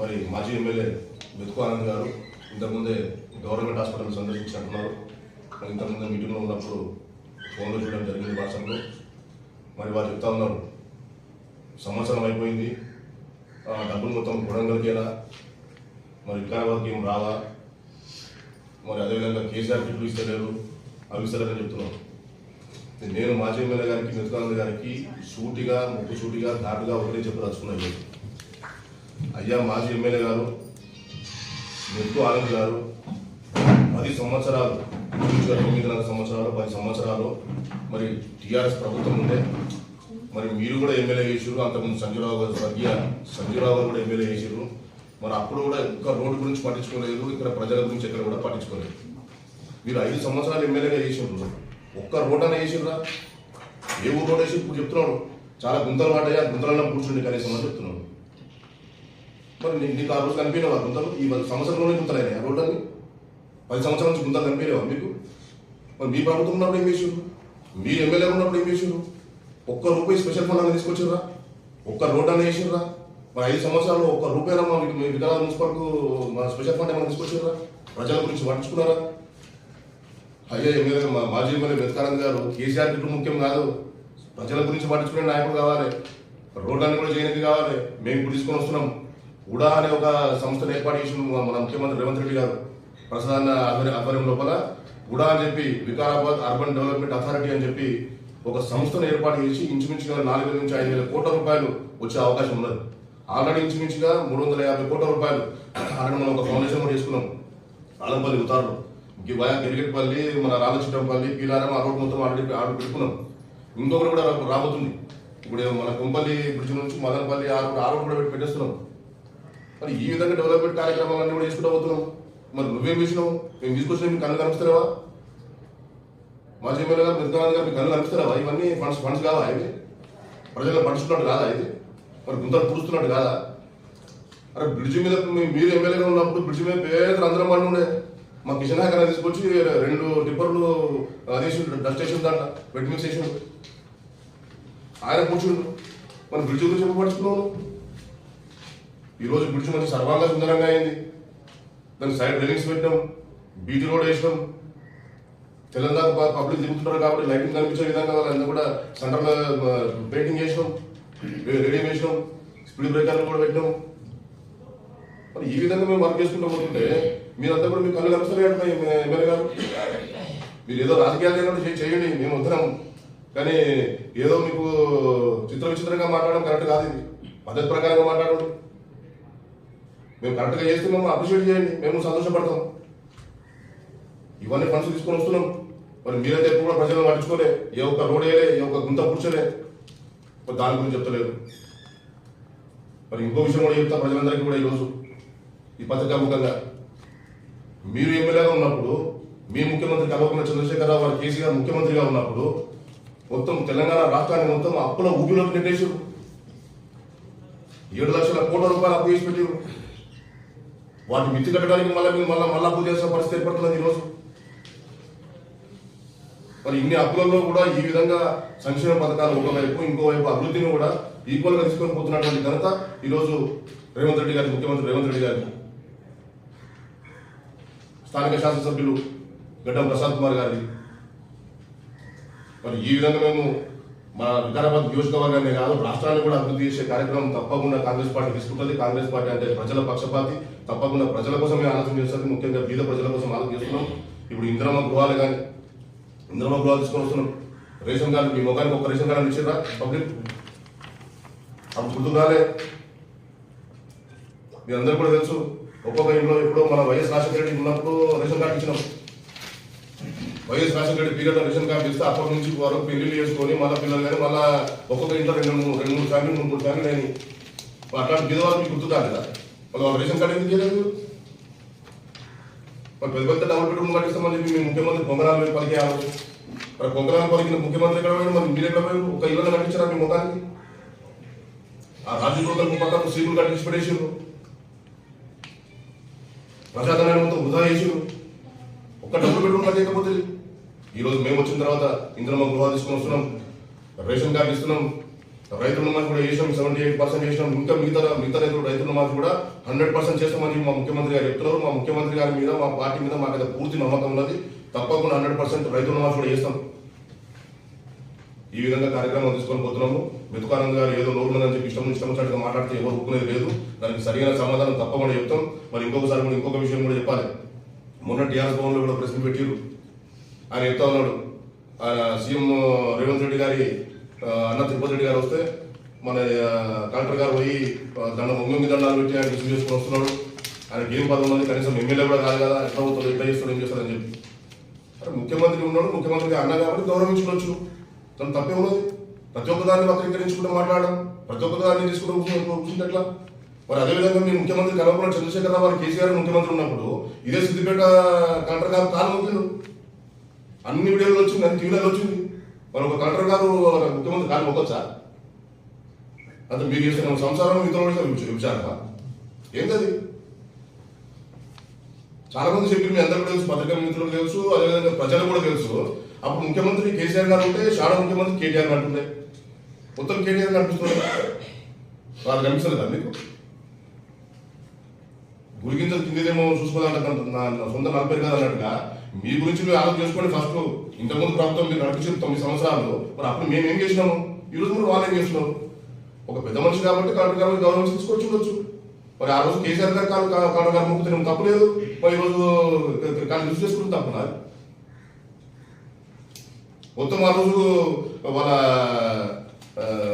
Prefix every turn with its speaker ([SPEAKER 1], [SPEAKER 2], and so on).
[SPEAKER 1] మరి మాజీ ఎమ్మెల్యే బెతుకు ఆనంద్ గారు ఇంతకుముందే గవర్నమెంట్ హాస్పిటల్ సందర్శించినట్టున్నారు. మరి ఇంతకుముందే మీటింగ్లో ఉన్నప్పుడు ఫోన్లో చూడడం జరిగింది వాట్సాప్లో. మరి వారు చెప్తా ఉన్నారు సంవత్సరం అయిపోయింది డబ్బులు మొత్తం కొడంగల్కేనా మరి వికారాబాద్కి ఏం రావా? మరి అదేవిధంగా కేసీఆర్ కిట్లు ఇస్తలేరు అవి ఇస్తలేరని చెప్తున్నాను నేను మాజీ ఎమ్మెల్యే గారికి మెతుకానంద గారికి సూటిగా ముక్కు సూటిగా ఘాటుగా ఒకటే చెప్పదలుచుకున్నాను అయ్యా మాజీ ఎమ్మెల్యే గారు మెతుకు ఆనంద్ గారు పది సంవత్సరాలు తొమ్మిది నాలుగు సంవత్సరాలు పది సంవత్సరాలు మరి టీఆర్ఎస్ ప్రభుత్వం ఉండే. మరి మీరు కూడా ఎమ్మెల్యే చేసారు అంతకుముందు సంజయరావు గారు స్వర్గీయ సంజయరావు గారు కూడా ఎమ్మెల్యే చేసారు మరి అప్పుడు కూడా ఇంకా రోడ్డు గురించి పట్టించుకోలేదు ఇక్కడ ప్రజల గురించి ఎక్కడ కూడా పట్టించుకోలేదు. మీరు ఐదు సంవత్సరాలు ఎమ్మెల్యేగా చేసిండ్రు ఒక్క రోడ్ అనే చేసిండ్రా ఏ ఊరు రోడ్ వేసి ఇప్పుడు చెప్తున్నాడు. చాలా గుంతలు పడ్డాయి ఆ గుంతలలో కూర్చుండి కనీసం అని చెప్తున్నాడు. మరి నీకు ఆ రోజు కనిపించలేవా గుంతలు? ఈ సంవత్సరంలోనే గుంతలైన ఆ రోడ్డు అని పది సంవత్సరాల నుంచి గుంతలు కనిపించలేవా మీకు? మరి మీ ప్రభుత్వం ఉన్నప్పుడు ఏం చేసిండ్రు? మీరు ఎమ్మెల్యే ఉన్నప్పుడు ఏం చేసిండ్రు? ఒక్క రూపాయి స్పెషల్ ఫండ్ అనేది తీసుకొచ్చిర్రా ఒక్క రోడ్ అనేది వేసిండ్రా మరి ఐదు సంవత్సరాలు ఒక్క రూపాయల మీ వికలాంగ మున్సిపల్కు మా స్పెషల్ ఫండ్ ఏమైనా తీసుకొచ్చిర్రా ప్రజల గురించి పట్టించుకున్నారా? అయ్యా ఎమ్మెల్యే మాజీ ఎమ్మెల్యే వెతకానంద్ గారు కేసీఆర్ గిట్టు ముఖ్యం కాదు. ప్రజల గురించి పట్టించుకునే నాయకుడు కావాలి. రోడ్లన్నీ కూడా చేయడానికి కావాలి. మేము ఇప్పుడు తీసుకొని వస్తున్నాం. ఉడా అనే ఒక సంస్థను ఏర్పాటు చేసిన మన ముఖ్యమంత్రి రేవంత్ రెడ్డి గారు. ప్రసాద్ ఆధ్వర్యం లోపల ఉడా అని చెప్పి వికారాబాద్ అర్బన్ డెవలప్మెంట్ అథారిటీ అని చెప్పి ఒక సంస్థను ఏర్పాటు చేసి ఇంచుమించుగా నాలుగు వేల నుంచి ఐదు వేల కోట్ల రూపాయలు వచ్చే అవకాశం ఉన్నది. ఆల్రెడీ ఇంచుమించుగా మూడు వందల యాభై కోట్ల రూపాయలు ఆల్రెడీ మనం ఒక ఫౌండేషన్ కూడా చేసుకున్నాం. ఆలంపల్లి ఉతారు వయా గిరిగిట్పల్లి మన రామచిట్టంపల్లి పీలారం ఆ రోడ్ మొత్తం ఆల్రెడీ ఆర్డర్ పెట్టుకున్నాం. ఇంకొకటి కూడా రాబోతుంది. ఇప్పుడు మన కుంపల్లి బ్రిడ్జ్ నుంచి మదనపల్లి ఆ రోడ్డు కూడా పెట్టి పెట్టేస్తున్నాం. మరి ఈ విధంగా డెవలప్మెంట్ కార్యక్రమాలన్నీ కూడా చేసుకుంటూ పోతున్నాం. మరి నువ్వేం చేసినావు? మేము తీసుకొచ్చిన మీకు కళ్ళు కనిపిస్తారా మాజీ ఎమ్మెల్యే గారు మిగతా గారు మీకు కళ్ళు కనిపిస్తారా ఇవన్నీ ఫండ్స్ ఫండ్స్ కావా ఇవి? ప్రజలు పంచుతున్నట్టు కాదా ఇది? మరి గుంతలు పూడుస్తున్నట్టు కాదా? అరే బ్రిడ్జి మీద మీరు ఎమ్మెల్యేగా ఉన్నప్పుడు బ్రిడ్జి మీద పేదలు అందరం పడి ఉండే. మా కిషన్ నాయక్ తీసుకొచ్చి రెండు టిప్పర్లు అదేసి డస్ట్ స్టేషన్ దాంట్లో వెడ్మింగ్ స్టేషన్ ఆయన కూర్చుండు. మన బ్రిడ్జి గురించి ఎప్పుడు ఈరోజు ఈ రోజు బ్రిడ్జ్ మంచి సర్వాంగ సుందరంగా అయింది. దానికి సైడ్ రైలింగ్స్ పెట్టాం బీటీ రోడ్ వేసినాం. తెలంగాణ పబ్లిక్ తిరుగుతుంటారు కాబట్టి లైటింగ్ కనిపించే విధంగా వాళ్ళంతా కూడా సెంటర్లో పెయింటింగ్ చేసినాం. రెడీ చేసినాం స్పీడ్ బ్రేకర్లు కూడా పెట్టాం. మరి ఈ విధంగా మేము వర్క్ చేసుకుంటూ పోతుంటే మీరంతా కూడా మీ కళ్ళు కలుస్తారు ఎమ్మెల్యే గారు. మీరు ఏదో రాజకీయాలు చేయండి మేము వద్దున్నాం కానీ ఏదో మీకు చిత్ర విచిత్రంగా మాట్లాడడం కరెక్ట్ కాదు ఇది. పద్ధతి ప్రకారంగా మాట్లాడండి మేము కరెక్ట్గా చేస్తున్నాము అప్రిషియేట్ చేయండి మేము సంతోషపడతాం. ఇవన్నీ ఫండ్స్ తీసుకొని వస్తున్నాం. మరి మీరైతే ఎప్పుడు కూడా ప్రజలను పట్టించుకోలే ఏ ఒక్క రోడ్ వేయలే ఏ ఒక్క గుంత కూర్చోలే మరి దాని గురించి చెప్తలేదు. మరి ఇంకో విషయం కూడా చెప్తా ప్రజలందరికీ కూడా ఈరోజు ఈ పత్రికాముఖంగా మీరు ఎమ్మెల్యేగా ఉన్నప్పుడు మీ ముఖ్యమంత్రి కల్వకుంట్ల చంద్రశేఖరరావు గారు కేసీఆర్ ముఖ్యమంత్రిగా ఉన్నప్పుడు మొత్తం తెలంగాణ రాష్ట్రాన్ని మొత్తం అప్పుల ఊపిలోకి నెట్టేసారు ఏడు లక్షల కోట్ల రూపాయలు అప్పు చేసి పెట్టారు వాటి మిచ్చి కట్టడానికి మళ్ళీ మీరు మళ్ళీ మళ్ళా పూజ చేసిన పరిస్థితి ఏర్పడుతుంది ఈరోజు. మరి ఇన్ని అప్పులలో కూడా ఈ విధంగా సంక్షేమ పథకాలు ఒకవైపు ఇంకోవైపు అభివృద్ధిని కూడా ఈక్వల్గా తీసుకొని పోతున్నటువంటి ఘనత ఈరోజు రేవంత్ రెడ్డి గారి ముఖ్యమంత్రి రేవంత్ రెడ్డి గారి. స్థానిక శాసనసభ్యులు గడ్డం ప్రసాద్ కుమార్ గారి. మరి ఈ విధంగా మేము మన వికారాబాద్ నియోజకవర్గాన్ని కాదు రాష్ట్రాన్ని కూడా అభివృద్ధి చేసే కార్యక్రమం తప్పకుండా కాంగ్రెస్ పార్టీ తీసుకుంటుంది. కాంగ్రెస్ పార్టీ అంటే ప్రజల పక్షపాతి. తప్పకుండా ప్రజల కోసమే ఆలోచన చేస్తుంది. ముఖ్యంగా బీద ప్రజల కోసం ఆలోచన చేస్తున్నాం ఇప్పుడు ఇంద్రమ్మ గృహాలు కానీ ఇంద్రమ్మ గృహాలు తీసుకొని వస్తున్నాం. రేషన్ కార్డు మీ ముఖానికి ఒక రేషన్ కార్డు ఇచ్చిరా? పబ్లిక్ అప్పుడు గుర్తురాలే మీ అందరూ కూడా తెలుసు. ఒక్కొక్క ఇంట్లో ఎప్పుడో మన వైఎస్ రాజశేఖర రెడ్డి ఉన్నప్పుడు రేషన్ కార్డు ఇచ్చినాం. వైఎస్ రాజశేఖర రెడ్డి పీరియడ్లో రేషన్ కార్డు ఇస్తే అప్పటి నుంచి వరకు పెళ్ళి చేసుకొని మళ్ళీ పిల్లలు కానీ మళ్ళీ ఒక్కొక్క ఇంట్లో రెండు మూడు రెండు మూడు ఫ్యామిలీ మూడు మూడు ఫ్యామిలీ అయినాయి మరి అట్లాంటి బీదవాళ్ళు మీకు గుర్తున్నారు కదా మళ్ళీ వాళ్ళ రేషన్ కార్డు ఎందుకు చేయలేదు మరి పెద్ద పెద్ద డబుల్ బెడ్రూమ్ కట్టిస్తామని చెప్పి మీ ముఖ్యమంత్రి పొంగనాలు వేలు పలికే ఆ రోజు. మరి పొంగనాలు పలికిన ముఖ్యమంత్రి ఎక్కడ పోయాడు? మరి మీరు ఎక్కడ పోయారు? ఒక ఇల్లు కట్టించారా మీ ముఖానికి? ఆ రాజు గోకల్ పక్కన సీకులు కట్టించి పడేసారు ప్రజాధనాన్ని మొత్తం వృధా చేసారు ఒక్క డబ్బులు బెడ్రూమ్ కట్టకపోతే ఈ రోజు మేము వచ్చిన తర్వాత ఇంద్రమ్మ గృహాలు తీసుకొని వస్తున్నాం. రేషన్ కార్డు ఇస్తున్నాం. రైతు రుణమాఫీ కూడా చేసినాం. సెవెంటీ ఎయిట్ పర్సెంట్ చేసినాం. ఇంకా మిగతా మిగతా రైతులు రైతుల రుణమాఫీ కూడా హండ్రెడ్ పర్సెంట్ చేస్తామని మా ముఖ్యమంత్రి గారు చెప్తున్నారు. మా ముఖ్యమంత్రి గారి మీద మా పార్టీ మీద మాకు అయితే పూర్తి నమ్మకం ఉన్నది. తప్పకుండా హండ్రెడ్ పర్సెంట్ రైతుల రుణమాఫీ కూడా చేస్తాం. ఈ విధంగా కార్యక్రమం తీసుకొని పోతున్నాము. మెతుకానంద్ గారు ఏదో నోరు ఉందని చెప్పి ఇష్టం ఇష్టం వచ్చినట్టుగా మాట్లాడితే ఎవరు ఒప్పుకునేది లేదు. దానికి సరైన సమాధానం తప్పకుండా చెప్తాం. మరి ఇంకొకసారి కూడా ఇంకొక విషయం కూడా చెప్పాలి. మొన్న టీఆర్ఎస్ భవన్లో కూడా ప్రశ్న పెట్టారు ఆయన చెప్తా ఉన్నాడు. ఆయన సీఎం రేవంత్ రెడ్డి గారి అన్న తిరుపతి రెడ్డి గారు వస్తే మన కలెక్టర్ గారు పోయి దండ ముంగి దండాలు పెట్టి ఆయన రిసీవ్ చేసుకుని వస్తున్నాడు. ఆయనకి ఏం పదం ఉంది కనీసం ఎమ్మెల్యే కూడా కాదు కదా ఎట్లా అవుతాడు ఎట్లా చేస్తాడు ఏం చేస్తాడని చెప్పి. అరే ముఖ్యమంత్రి ఉన్నాడు ముఖ్యమంత్రి అన్న కాబట్టి గౌరవించుకోవచ్చు. తను తప్పే ఉన్నది. ప్రతి ఒక్క దాన్ని వక్రీకరించుకుంటూ మాట్లాడడం ప్రతి ఒక్క దాన్ని తీసుకుంటూ ఎట్లా? మరి అదేవిధంగా మీ ముఖ్యమంత్రి కలవకుండా చంద్రశేఖరరావు గారు కేసీఆర్ ముఖ్యమంత్రి ఉన్నప్పుడు ఇదే సిద్దిపేట కలెక్టర్ గారు కాలు ముఖ్యులు అన్ని వీడియోలు వచ్చింది అన్ని టీవీలలో వచ్చింది మరి ఒక కలెక్టర్ గారు ముఖ్యమంత్రి కానీ ఒక్కొచ్చా అంటే మీరు చేసిన సంసారం ఇతరులు విచారణ. ఏంటది చాలా మంది చెప్పి మీ అందరూ తెలుసు పథకం మిత్రులు తెలుసు అదేవిధంగా ప్రజలు కూడా తెలుసు. అప్పుడు ముఖ్యమంత్రి కేసీఆర్ గారు ఉంటే షాడో ముఖ్యమంత్రి కేటీఆర్ గారు ఉంటే మొత్తం కేటీఆర్ కనిపిస్తుంది వాళ్ళు కనిపిస్తుంది కదా మీకు? గురిగింజలు కిందిదేమో చూసుకోవాలంటే నా సొంత నలభై కదా అన్నట్టుగా మీ గురించి మీరు ఆలోచన చేసుకోండి ఫస్ట్ ఇంతకుముందు ప్రభుత్వం మీరు నడిపించిన తొమ్మిది సంవత్సరాలు మరి అప్పుడు మేము ఏం చేసినాము? ఈ రోజు మీరు వాళ్ళు ఏం చేస్తున్నాం ఒక పెద్ద మనిషి కాబట్టి కలెక్టర్ గారు గౌరవం తీసుకొచ్చి ఉండొచ్చు. మరి ఆ రోజు కేసీఆర్ గారు కాదు కరెంట్ గారు ముక్కు తప్పు లేదు? మరి ఈ రోజు కానీ యూజ్ చేసుకుంటే తప్పునా మొత్తం ఆ రోజు వాళ్ళ